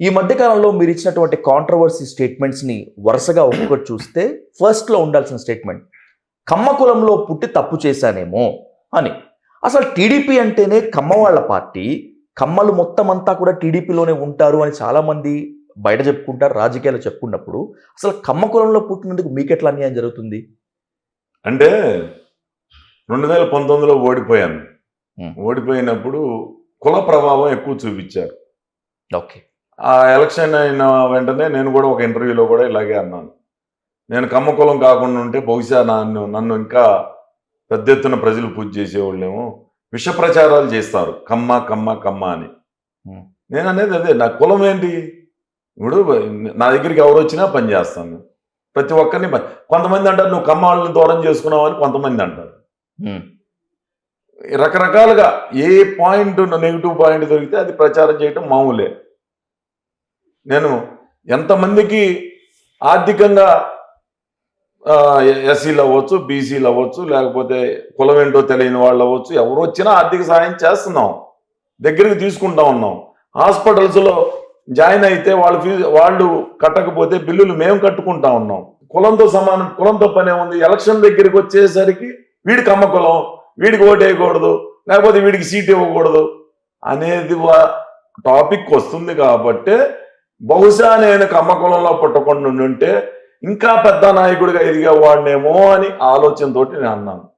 ఈ మధ్య కాలంలో మీరు ఇచ్చినటువంటి కాంట్రవర్సీ స్టేట్మెంట్స్ని వరుసగా ఒక్కొక్కటి చూస్తే ఫస్ట్లో ఉండాల్సిన స్టేట్మెంట్ కమ్మ కులంలో పుట్టి తప్పు చేశానేమో అని. అసలు టీడీపీ అంటేనే కమ్మ వాళ్ళ పార్టీ కమ్మలు మొత్తం అంతా కూడా టీడీపీలోనే ఉంటారు అని చాలా మంది బయట చెప్పుకుంటారు రాజకీయాలు చెప్పుకున్నప్పుడు. అసలు కమ్మ కులంలో పుట్టినందుకు మీకెట్లా అన్యాయం జరుగుతుంది? అంటే రెండు వేల పంతొమ్మిదిలో ఓడిపోయాను. ఓడిపోయినప్పుడు కుల ప్రభావం ఎక్కువ చూపించారు. ఓకే. ఆ ఎలక్షన్ అయిన వెంటనే నేను కూడా ఒక ఇంటర్వ్యూలో కూడా ఇలాగే అన్నాను. నేను కమ్మ కులం కాకుండా ఉంటే బహుశా నన్ను నన్ను ఇంకా పెద్ద ఎత్తున ప్రజలు పూజ చేసేవాళ్ళేమో. విష ప్రచారాలు చేస్తారు. కమ్మ కమ్మ కమ్మ అని. నేను అనేది అదే నా కులం ఏంటి? ఇప్పుడు నా దగ్గరికి ఎవరు వచ్చినా పని చేస్తాను. ప్రతి ఒక్కరిని కొంతమంది అంటారు నువ్వు కమ్మ వాళ్ళని దూరం చేసుకున్నావు అని కొంతమంది అంటారు. రకరకాలుగా ఏ పాయింట్ నెగిటివ్ పాయింట్ దొరికితే అది ప్రచారం చేయటం మామూలే. నేను ఎంతమందికి ఆర్థికంగా ఎస్సీలు అవ్వచ్చు బీసీలు అవ్వచ్చు లేకపోతే కులం ఏంటో తెలియని వాళ్ళు అవ్వచ్చు ఎవరు వచ్చినా ఆర్థిక సహాయం చేస్తున్నాం. దగ్గరికి తీసుకుంటా ఉన్నాం. హాస్పిటల్స్లో జాయిన్ అయితే వాళ్ళ ఫీజు వాళ్ళు కట్టకపోతే బిల్లులు మేము కట్టుకుంటా ఉన్నాం. కులంతో సమానం కులంతో పనే ఉంది. ఎలక్షన్ దగ్గరికి వచ్చేసరికి వీడికి అమ్మ కులం వీడికి ఓటు వేయకూడదు లేకపోతే వీడికి సీట్ ఇవ్వకూడదు అనేది టాపిక్ వస్తుంది కాబట్టి బహుశా నేను కమ్మకులంలో పుట్టకుండా ఉంటే ఇంకా పెద్ద నాయకుడిగా ఎదిగేవాడినేమో అని ఆలోచనతోటి నేను అన్నాను.